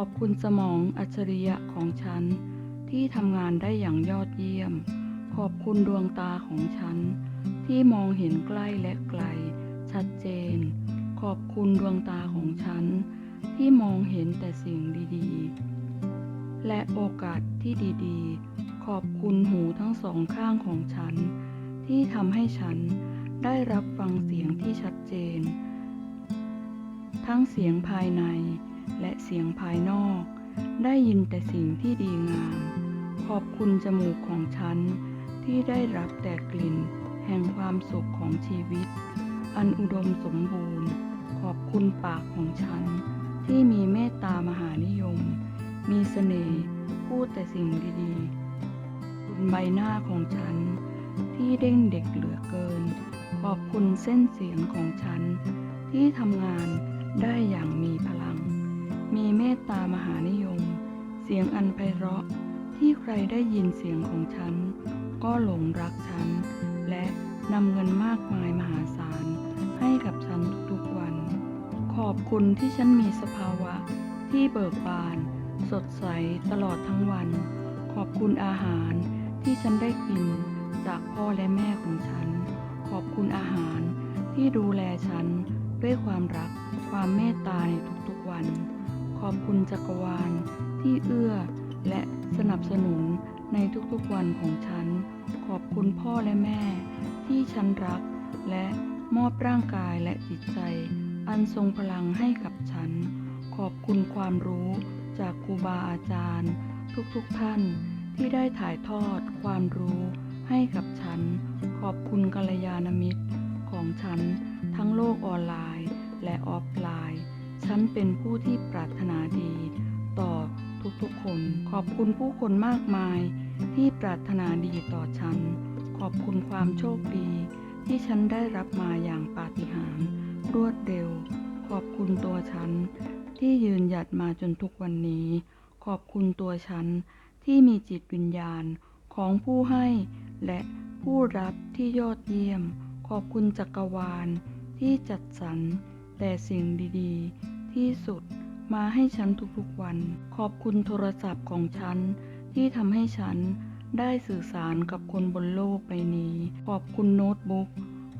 ขอบคุณสมองอัจฉริยะของฉัน ที่ทำงานได้อย่างยอดเยี่ยม ขอบคุณดวงตาของฉัน ที่มองเห็นใกล้และไกล ชัดเจน ขอบคุณดวงตาของฉัน ที่มองเห็นแต่สิ่งดีๆ และโอกาสที่ดีๆ ขอบคุณหูทั้งสองข้างของฉัน ที่ทำให้ฉันได้รับฟังเสียงที่ชัดเจน ทั้งเสียงภายใน และเสียงภายนอก ได้ยินแต่สิ่งที่ดีงาม ขอบคุณจมูกของฉัน ที่ได้รับแต่กลิ่น แห่งความสุขของชีวิต อันอุดมสมบูรณ์ ขอบคุณปากของฉัน ที่มีเมตตามหานิยม มีเสน่ห์พูดแต่สิ่งดีๆคุณใบหน้าของฉัน ที่เด้งเด็กเหลือเกิน ขอบคุณเส้นเสียงของฉัน ที่ทำงานได้อย่างมีพลัง มีเมตตามหานิยม เสียงอันไพเราะที่ใครได้ยินเสียงของฉัน ก็หลงรักฉัน และนำเงินมากมายมหาศาล ให้กับฉันทุกๆวัน ขอบคุณที่ฉันมีสภาวะที่เบิกบาน สดใสตลอดทั้งวัน ขอบคุณอาหารที่ฉันได้กิน จากพ่อและแม่ของฉัน ขอบคุณอาหารที่ดูแลฉันด้วยความรักความเมตตาในทุกๆวัน ขอบคุณจักรวาลที่เอื้อและสนับสนุนในทุกๆวันของฉัน ขอบคุณพ่อและแม่ ที่ฉันรัก และมอบร่างกายและจิตใจ อันทรงพลังให้กับฉัน ขอบคุณความรู้จากครูบาอาจารย์ ทุกๆท่านที่ได้ถ่ายทอดความรู้ให้กับฉัน ขอบคุณกัลยาณมิตรของฉัน ทั้งโลกออนไลน์และออฟไลน์ ฉันเป็นผู้ที่ปรารถนาดี ต่อทุกๆคน ขอบคุณผู้คนมากมาย ที่ปรารถนาดีต่อฉัน ขอบคุณความโชคดี ที่ฉันได้รับมาอย่างปาฏิหาริย์รวดเร็ว ขอบคุณตัวฉัน ที่ยืนหยัดมาจนทุกวันนี้ ขอบคุณตัวฉัน ที่มีจิตวิญญาณของผู้ให้และผู้รับที่ยอดเยี่ยม ขอบคุณจักรวาลที่จัดสรรแต่สิ่งดี ๆ ที่สุดมาให้ฉันทุกๆวัน ขอบคุณโทรศัพท์ของฉัน ที่ทำให้ฉันได้สื่อสารกับคนบนโลกใบนี้ ขอบคุณโน้ตบุ๊ก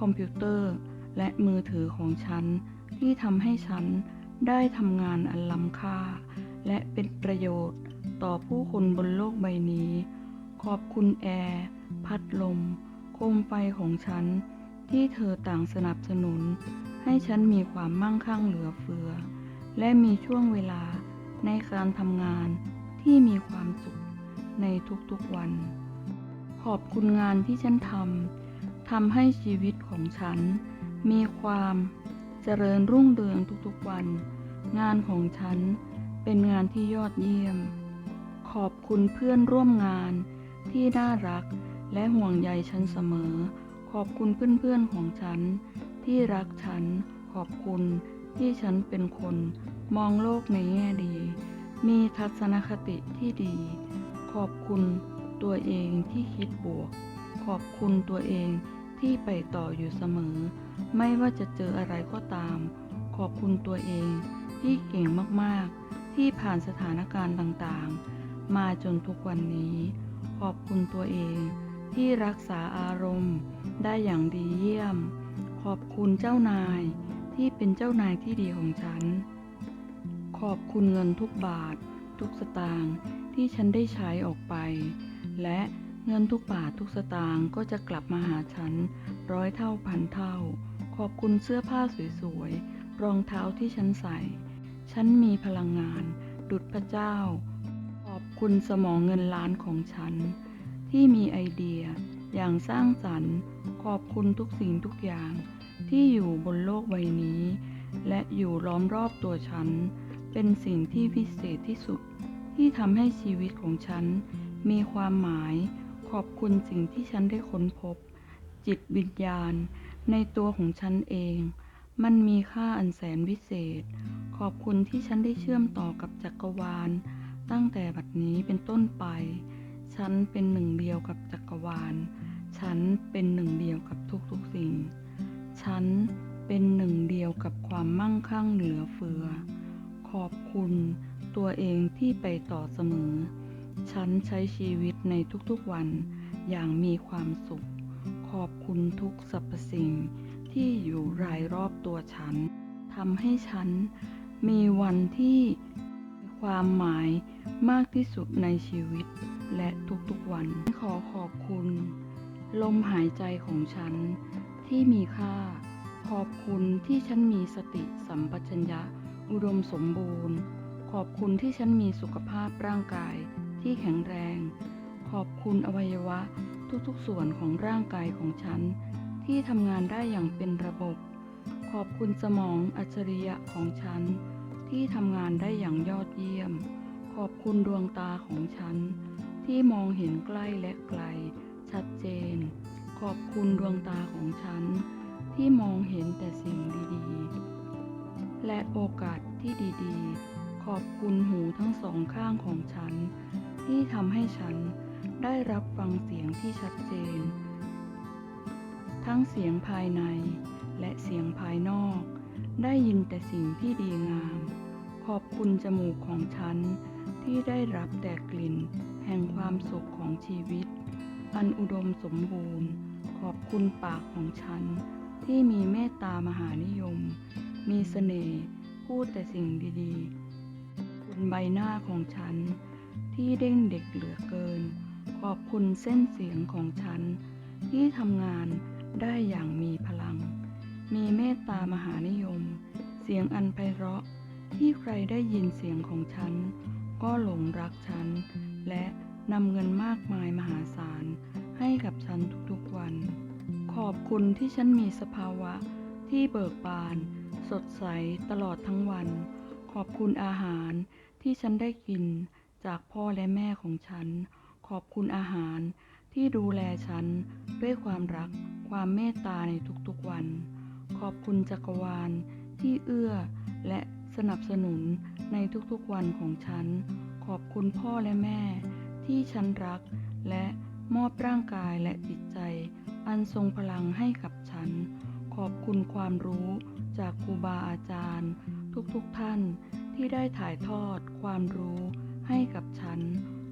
คอมพิวเตอร์ และมือถือของฉัน ที่ทำให้ฉันได้ทำงานอันล้ำค่า และเป็นประโยชน์ต่อผู้คนบนโลกใบนี้ ขอบคุณแอร์ พัดลม โคมไฟของฉัน ที่เธอต่างสนับสนุน ให้ฉันมีความมั่งคั่งเหลือเฟือ และมีช่วงเวลาในการทำงานที่มีความสุขในทุกๆวัน ขอบคุณงานที่ฉันทำทำให้ชีวิตของฉัน มีความเจริญรุ่งเรืองทุกๆวัน งานของฉันเป็นงานที่ยอดเยี่ยม ขอบคุณเพื่อนร่วมงานที่น่ารักและห่วงใยฉันเสมอ ขอบคุณเพื่อนๆของฉันที่รักฉัน ขอบคุณ ที่ฉันเป็นคนมองโลกในแง่ดี มีทัศนคติที่ดี ขอบคุณตัวเองที่คิดบวก ขอบคุณตัวเองที่ไปต่ออยู่เสมอ ไม่ว่าจะเจออะไรก็ตาม ขอบคุณตัวเองที่เก่งมากๆ ที่ผ่านสถานการณ์ต่างๆ มาจนทุกวันนี้ ขอบคุณตัวเองที่รักษาอารมณ์ได้อย่างดีเยี่ยม ขอบคุณเจ้านาย ที่เป็นเจ้านายที่ดีของฉัน ขอบคุณเงินทุกบาท ทุกสตางค์ที่ฉันได้ใช้ออกไป และเงินทุกบาททุกสตางค์ก็จะกลับมาหาฉันร้อยเท่าพันเท่า ขอบคุณเสื้อผ้าสวยๆ รองเท้าที่ฉันใส่ ฉันมีพลังงาน ดุจพระเจ้า ขอบคุณสมองเงินล้านของฉัน ที่มีไอเดียอย่างสร้างสรรค์ ขอบคุณทุกสิ่งทุกอย่าง ที่อยู่บนโลกใบนี้ และอยู่ล้อมรอบตัวฉัน เป็นสิ่งที่พิเศษที่สุดที่ทำให้ชีวิตของฉัน มีความหมาย ขอบคุณสิ่งที่ฉันได้ค้นพบ จิตวิญญาณ ในตัวของฉันเอง มันมีค่าอันแสนวิเศษ ขอบคุณที่ฉันได้เชื่อมต่อกับจักรวาล ตั้งแต่บัดนี้เป็นต้นไป ฉันเป็นหนึ่งเดียวกับจักรวาล ฉันเป็นหนึ่งเดียวกับทุกๆสิ่ง ฉันเป็นหนึ่งเดียวกับความมั่งคั่งเหลือเฟือ ขอบคุณตัวเองที่ไปต่อเสมอ ฉันใช้ชีวิตในทุกๆวันอย่างมีความสุข ขอบคุณทุกสรรพสิ่งที่อยู่รายรอบตัวฉันทำให้ฉันมีวันที่มีความหมายมากที่สุดในชีวิตและทุกๆวัน ขอขอบคุณ ลมหายใจของฉัน ที่มีค่า ขอบคุณที่ฉันมีสติสัมปชัญญะ อุดมสมบูรณ์ ขอบคุณที่ฉันมีสุขภาพร่างกายที่แข็งแรง ขอบคุณอวัยวะทุกๆส่วนของร่างกายของฉัน ที่ทำงานได้อย่างเป็นระบบ ขอบคุณสมองอัจฉริยะของฉัน ที่ทำงานได้อย่างยอดเยี่ยม ขอบคุณดวงตาของฉัน ที่มองเห็นใกล้และไกล ชัดเจน อบคุณดวงตาของฉันที่มองเห็นแต่สิ่งดีๆ และโอกาสที่ดีๆ ขอบคุณหูทั้งสองข้างของฉัน ที่ทำให้ฉันได้รับฟังเสียงที่ชัดเจน ทั้งเสียงภายในและเสียงภายนอก ได้ยินแต่สิ่งที่ดีงาม ขอบคุณจมูกของฉันที่ได้รับแต่กลิ่นแห่งความสุขของชีวิต อันอุดมสมบูรณ์ ขอบคุณปากของฉันที่มีเมตตามหานิยม มีเสน่ห์พูดแต่สิ่งดีๆ คุณใบหน้าของฉัน ที่เด้งเด็กเหลือเกิน ขอบคุณเส้นเสียงของฉัน ที่ทำงานได้อย่างมีพลัง มีเมตตามหานิยม เสียงอันไพเราะที่ใครได้ยินเสียงของฉัน ก็หลงรักฉัน และนำเงินมากมายมหาศาล ให้กับฉันทุกๆวัน ขอบคุณที่ฉันมีสภาวะที่เบิกบาน สดใสตลอดทั้งวัน ขอบคุณอาหารที่ฉันได้กินจากพ่อและแม่ของฉัน ขอบคุณอาหารที่ดูแลฉันด้วยความรักความเมตตาในทุกๆวัน ขอบคุณจักรวาลที่เอื้อและสนับสนุนในทุกๆวันของฉัน ขอบคุณพ่อและแม่ที่ฉันรักและ มอบร่างกายและจิตใจ อันทรงพลังให้กับฉัน ขอบคุณความรู้จากครูบาอาจารย์ ทุกๆท่านที่ได้ถ่ายทอดความรู้ให้กับฉัน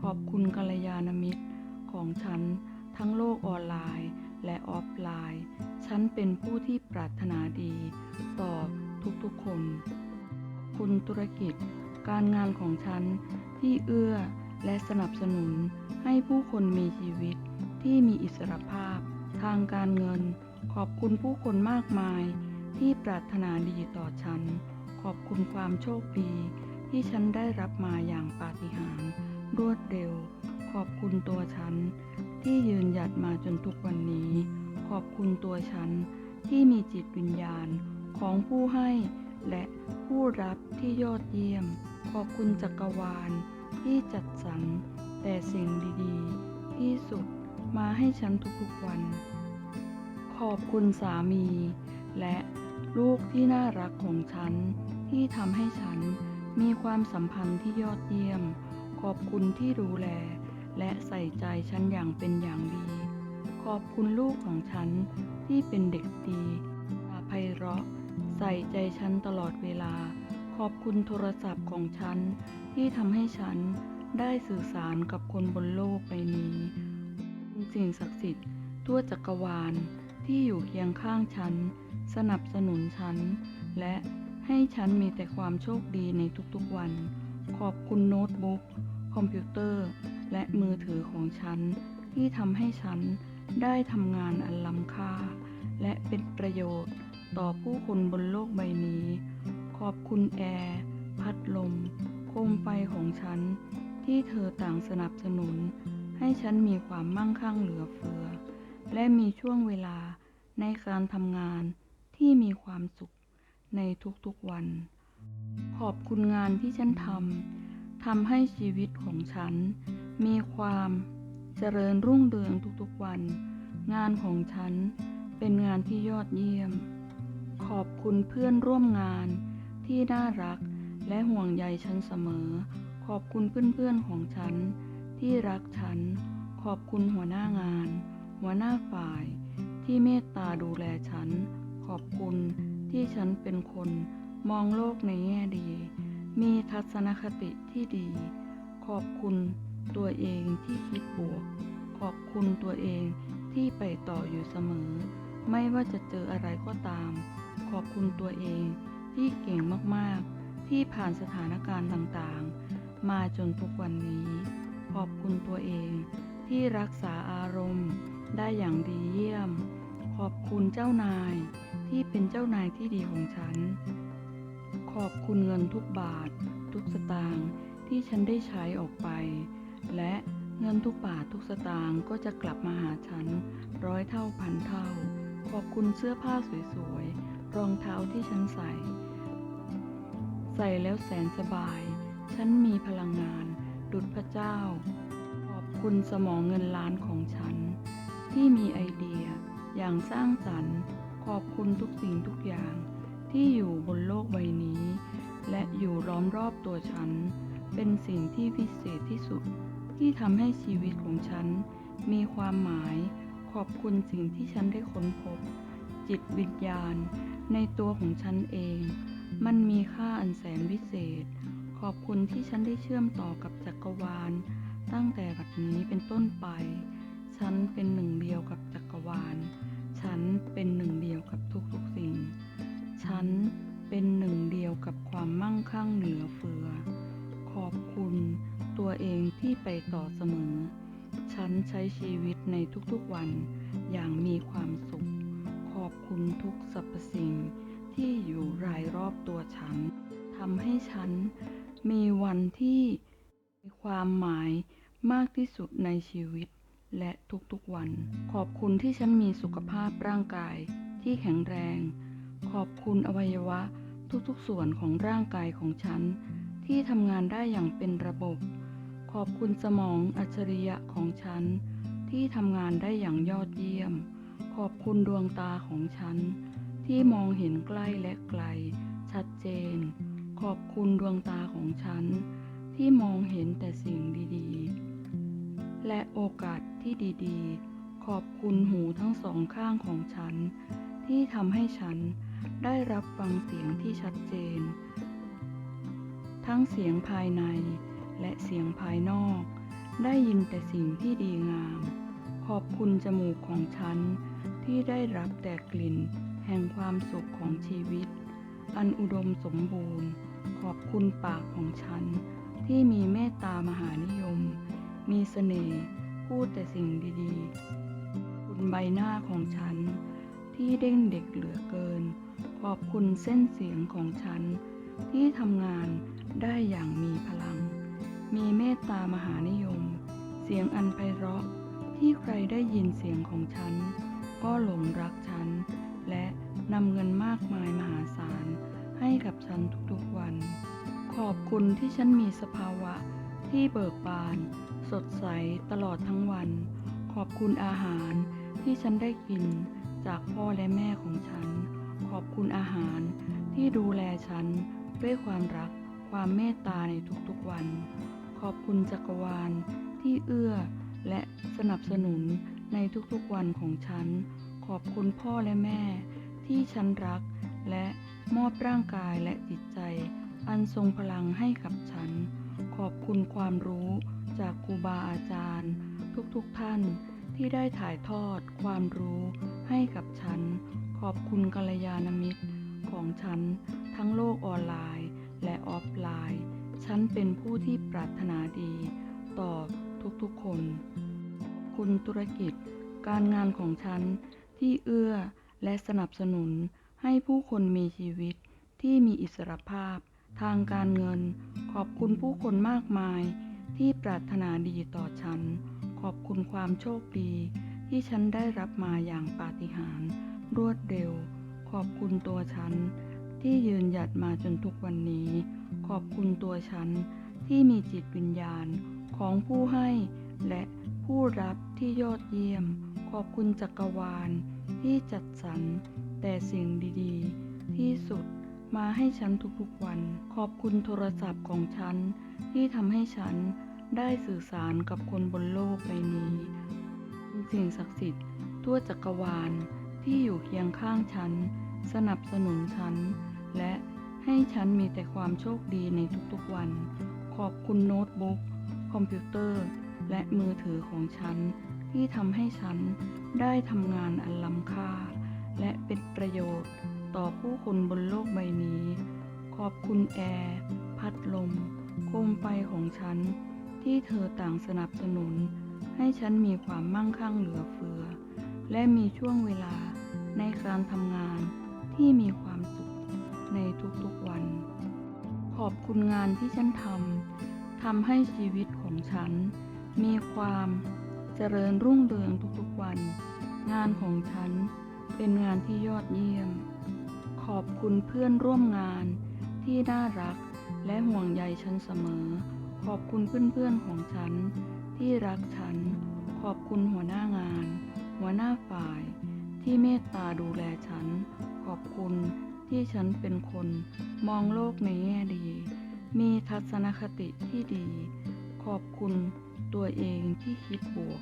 ขอบคุณกัลยาณมิตรของฉันทั้งโลกออนไลน์และออฟไลน์ ฉันเป็นผู้ที่ปรารถนาดี ต่อทุกๆคน คุณธุรกิจ การงานของฉันที่เอื้อ และสนับสนุนให้ผู้คนมีชีวิตที่มีอิสรภาพ ทางการเงิน ขอบคุณผู้คนมากมาย ที่ปรารถนาดีต่อฉัน ขอบคุณความโชคดี ที่ฉันได้รับมาอย่างปาฏิหาริย์รวดเร็ว ขอบคุณตัวฉัน ที่ยืนหยัดมาจนทุกวันนี้ ขอบคุณตัวฉัน ที่มีจิตวิญญาณของผู้ให้และผู้รับที่ยอดเยี่ยม ขอบคุณจักรวาล ที่จัดสรรแต่สิ่งดีๆ ที่สุดมาให้ฉันทุกๆวัน ขอบคุณสามี และลูกที่น่ารักของฉัน ที่ทำให้ฉันมีความสัมพันธ์ที่ยอดเยี่ยม ขอบคุณที่ดูแล และใส่ใจฉันอย่างเป็นอย่างดี ขอบคุณลูกของฉันที่เป็นเด็กดีตาไพเราะ ใส่ใจฉันตลอดเวลา ขอบคุณโทรศัพท์ของฉัน ที่ทำให้ฉันได้สื่อสารกับคนบนโลกใบนี้คุณสิ่งศักดิ์สิทธิ์ทั่วจักรวาลที่อยู่เคียงข้างฉัน สนับสนุนฉัน และให้ฉันมีแต่ความโชคดีในทุกๆวัน ขอบคุณโน้ตบุ๊ก คอมพิวเตอร์ และมือถือของฉัน ที่ทำให้ฉันได้ทำงานอันล้ำค่า และเป็นประโยชน์ต่อผู้คนบนโลกใบนี้ ขอบคุณแอร์ พัดลม มไฟของฉัน ที่เธอต่างสนับสนุน ให้ฉันมีความมั่งคั่งเหลือเฟือ และมีช่วงเวลาในการทำงานที่มีความสุขในทุกๆวัน ขอบคุณงานที่ฉันทำทำให้ชีวิตของฉัน มีความเจริญรุ่งเรืองทุกๆวัน งานของฉันเป็นงานที่ยอดเยี่ยม ขอบคุณเพื่อนร่วมงานที่น่ารัก และห่วงใยฉันเสมอ ขอบคุณเพื่อนๆของฉัน ที่รักฉัน ขอบคุณหัวหน้างาน หัวหน้าฝ่าย ที่เมตตาดูแลฉัน ขอบคุณที่ฉันเป็นคนมองโลกในแง่ดี มีทัศนคติที่ดี ขอบคุณตัวเองที่คิดบวก ขอบคุณตัวเองที่ไปต่ออยู่เสมอ ไม่ว่าจะเจออะไรก็ตาม ขอบคุณตัวเองที่เก่งมากๆ ที่ผ่านสถานการณ์ต่างๆ มาจนทุกวันนี้ ขอบคุณตัวเองที่รักษาอารมณ์ได้อย่างดีเยี่ยม ขอบคุณเจ้านายที่เป็นเจ้านายที่ดีของฉัน ขอบคุณเงินทุกบาท ทุกสตางค์ที่ฉันได้ใช้ออกไป และเงินทุกบาททุกสตางค์ก็จะกลับมาหาฉัน ร้อยเท่าพันเท่า ขอบคุณเสื้อผ้าสวยๆ รองเท้าที่ฉันใส่ ใส่แล้วแสนสบาย ฉันมีพลังงาน ดุจพระเจ้า ขอบคุณสมองเงินล้านของฉัน ที่มีไอเดียอย่างสร้างสรรค์ ขอบคุณทุกสิ่งทุกอย่าง ที่อยู่บนโลกใบนี้ และอยู่ล้อมรอบตัวฉัน เป็นสิ่งที่วิเศษที่สุด ที่ทำให้ชีวิตของฉัน มีความหมาย ขอบคุณสิ่งที่ฉันได้ค้นพบ จิตวิญญาณ ในตัวของฉันเอง มันมีค่าอันแสนวิเศษ ขอบคุณที่ฉันได้เชื่อมต่อกับจักรวาล ตั้งแต่บัดนี้เป็นต้นไป ฉันเป็นหนึ่งเดียวกับจักรวาล ฉันเป็นหนึ่งเดียวกับทุกๆสิ่ง ฉันเป็นหนึ่งเดียวกับความมั่งคั่งเหลือเฟือ ขอบคุณตัวเองที่ไปต่อเสมอ ฉันใช้ชีวิตในทุกๆวันอย่างมีความสุข ขอบคุณทุกสรรพสิ่ง ที่อยู่รายรอบตัวฉันทำให้ฉันมีวันที่มีความหมายมากที่สุดในชีวิต และทุกๆวัน ขอบคุณที่ฉันมีสุขภาพร่างกายที่แข็งแรง ขอบคุณอวัยวะทุกๆส่วนของร่างกายของฉัน ที่ทำงานได้อย่างเป็นระบบ ขอบคุณสมองอัจฉริยะของฉัน ที่ทำงานได้อย่างยอดเยี่ยม ขอบคุณดวงตาของฉัน ที่มองเห็นใกล้และไกล ชัดเจน ขอบคุณดวงตาของฉัน ที่มองเห็นแต่สิ่งดีๆ และโอกาสที่ดีๆ ขอบคุณหูทั้งสองข้างของฉัน ที่ทำให้ฉันได้รับฟังเสียงที่ชัดเจน ทั้งเสียงภายในและเสียงภายนอก ได้ยินแต่สิ่งที่ดีงาม ขอบคุณจมูกของฉันที่ได้รับแต่กลิ่น แห่งความสุขของชีวิต อันอุดมสมบูรณ์ ขอบคุณปากของฉัน ที่มีเมตตามหานิยม มีเสน่ห์พูดแต่สิ่งดีๆ คุณใบหน้าของฉัน ที่เด้งเด็กเหลือเกิน ขอบคุณเส้นเสียงของฉัน ที่ทำงานได้อย่างมีพลัง มีเมตตามหานิยม เสียงอันไพเราะที่ใครได้ยินเสียงของฉัน ก็หลงรักฉัน และนำเงินมากมายมหาศาลให้กับฉันทุกๆวัน ขอบคุณที่ฉันมีสภาวะที่เบิกบาน สดใสตลอดทั้งวัน ขอบคุณอาหารที่ฉันได้กินจากพ่อและแม่ของฉัน ขอบคุณอาหารที่ดูแลฉันด้วยความรักความเมตตาในทุกๆวัน ขอบคุณจักรวาลที่เอื้อและสนับสนุนในทุกๆวันของฉัน ขอบคุณพ่อและแม่ ที่ฉันรัก และมอบร่างกายและจิตใจ อันทรงพลังให้กับฉัน ขอบคุณความรู้จากครูบาอาจารย์ ทุกๆท่านที่ได้ถ่ายทอดความรู้ให้กับฉัน ขอบคุณกัลยาณมิตรของฉัน ทั้งโลกออนไลน์ และออฟไลน์ ฉันเป็นผู้ที่ปรารถนาดี ต่อทุกๆคน คุณธุรกิจ การงานของฉัน ที่เอื้อและสนับสนุนให้ผู้คนมีชีวิตที่มีอิสรภาพ ทางการเงิน ขอบคุณผู้คนมากมาย ที่ปรารถนาดีต่อฉัน ขอบคุณความโชคดี ที่ฉันได้รับมาอย่างปาฏิหาริย์รวดเร็ว ขอบคุณตัวฉัน ที่ยืนหยัดมาจนทุกวันนี้ ขอบคุณตัวฉัน ที่มีจิตวิญญาณของผู้ให้และผู้รับ ที่ยอดเยี่ยม ขอบคุณจักรวาล ที่จัดสรรแต่สิ่งดีๆ ที่สุดมาให้ฉันทุกๆวัน ขอบคุณโทรศัพท์ของฉัน ที่ทำให้ฉันได้สื่อสารกับคนบนโลกใบนี้สิ่งศักดิ์สิทธิ์ทั่วจักรวาลที่อยู่เคียงข้างฉัน สนับสนุนฉัน และให้ฉันมีแต่ความโชคดีในทุกๆวัน ขอบคุณโน้ตบุ๊ก คอมพิวเตอร์ และมือถือของฉัน ที่ทำให้ฉันได้ทำงานอันล้ำค่า และเป็นประโยชน์ต่อผู้คนบนโลกใบนี้ ขอบคุณแอร์ พัดลม โคมไฟของฉัน ที่เธอต่างสนับสนุน ให้ฉันมีความมั่งคั่งเหลือเฟือ และมีช่วงเวลาในการทำงานที่มีความสุขในทุกๆวัน ขอบคุณงานที่ฉันทำทำให้ชีวิตของฉัน มีความ เจริญรุ่งเรืองทุกๆวัน งานของฉันเป็นงานที่ยอดเยี่ยม ขอบคุณเพื่อนร่วมงานที่น่ารักและห่วงใยฉันเสมอ ขอบคุณเพื่อนๆของฉันที่รักฉัน ขอบคุณหัวหน้างาน หัวหน้าฝ่ายที่เมตตาดูแลฉัน ขอบคุณที่ฉันเป็นคนมองโลกในแง่ดี มีทัศนคติที่ดี ขอบคุณ ตัวเองที่คิดบวก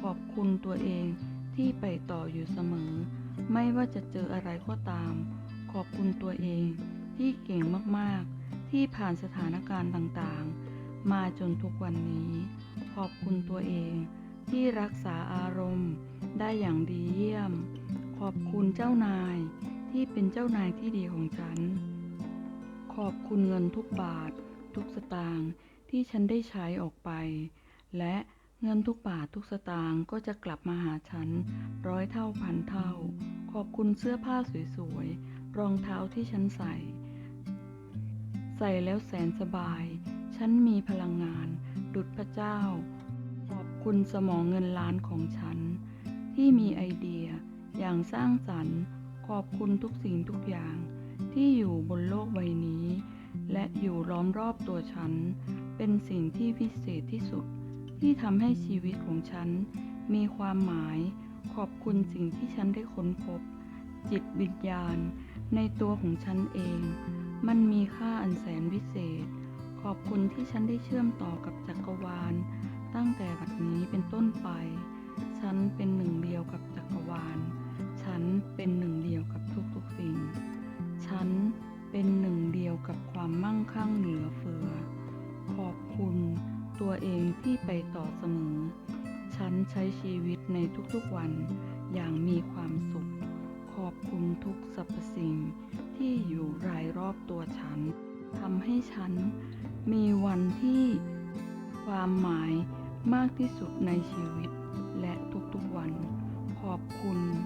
ขอบคุณตัวเองที่ไปต่ออยู่เสมอ ไม่ว่าจะเจออะไรก็ตาม ขอบคุณตัวเองที่เก่งมากๆ ที่ผ่านสถานการณ์ต่างๆ มาจนทุกวันนี้ ขอบคุณตัวเองที่รักษาอารมณ์ ได้อย่างดีเยี่ยม ขอบคุณเจ้านาย ที่เป็นเจ้านายที่ดีของฉัน ขอบคุณเงินทุกบาท ทุกสตางค์ที่ฉันได้ใช้ออกไป และเงินทุกบาททุกสตางค์ก็จะกลับมาหาฉัน ร้อยเท่าพันเท่า ขอบคุณเสื้อผ้าสวยๆ รองเท้าที่ฉันใส่ ใส่แล้วแสนสบาย ฉันมีพลังงาน ดุจพระเจ้า ขอบคุณสมองเงินล้านของฉัน ที่มีไอเดียอย่างสร้างสรรค์ ขอบคุณทุกสิ่งทุกอย่าง ที่อยู่บนโลกใบนี้ และอยู่ล้อมรอบตัวฉัน เป็นสิ่งที่พิเศษที่สุด ที่ทำให้ชีวิตของฉัน มีความหมาย ขอบคุณสิ่งที่ฉันได้ค้นพบ จิตวิญญาณ ในตัวของฉันเอง มันมีค่าอันแสนวิเศษ ขอบคุณที่ฉันได้เชื่อมต่อกับจักรวาล ตั้งแต่บัดนี้เป็นต้นไป ฉันเป็นหนึ่งเดียวกับจักรวาล ฉันเป็นหนึ่งเดียวกับทุกๆสิ่ง ฉันเป็นหนึ่งเดียวกับความมั่งคั่งเหลือเฟือ ขอบคุณ ตัวเองที่ไปต่อเสมอ ฉันใช้ชีวิตในทุกๆวันอย่างมีความสุข ขอบคุณทุกสรรพสิ่งที่อยู่รายรอบตัวฉันทำให้ฉันมีวันที่ความหมายมากที่สุดในชีวิตและทุกๆวัน ขอบคุณขอบคุณขอบคุณ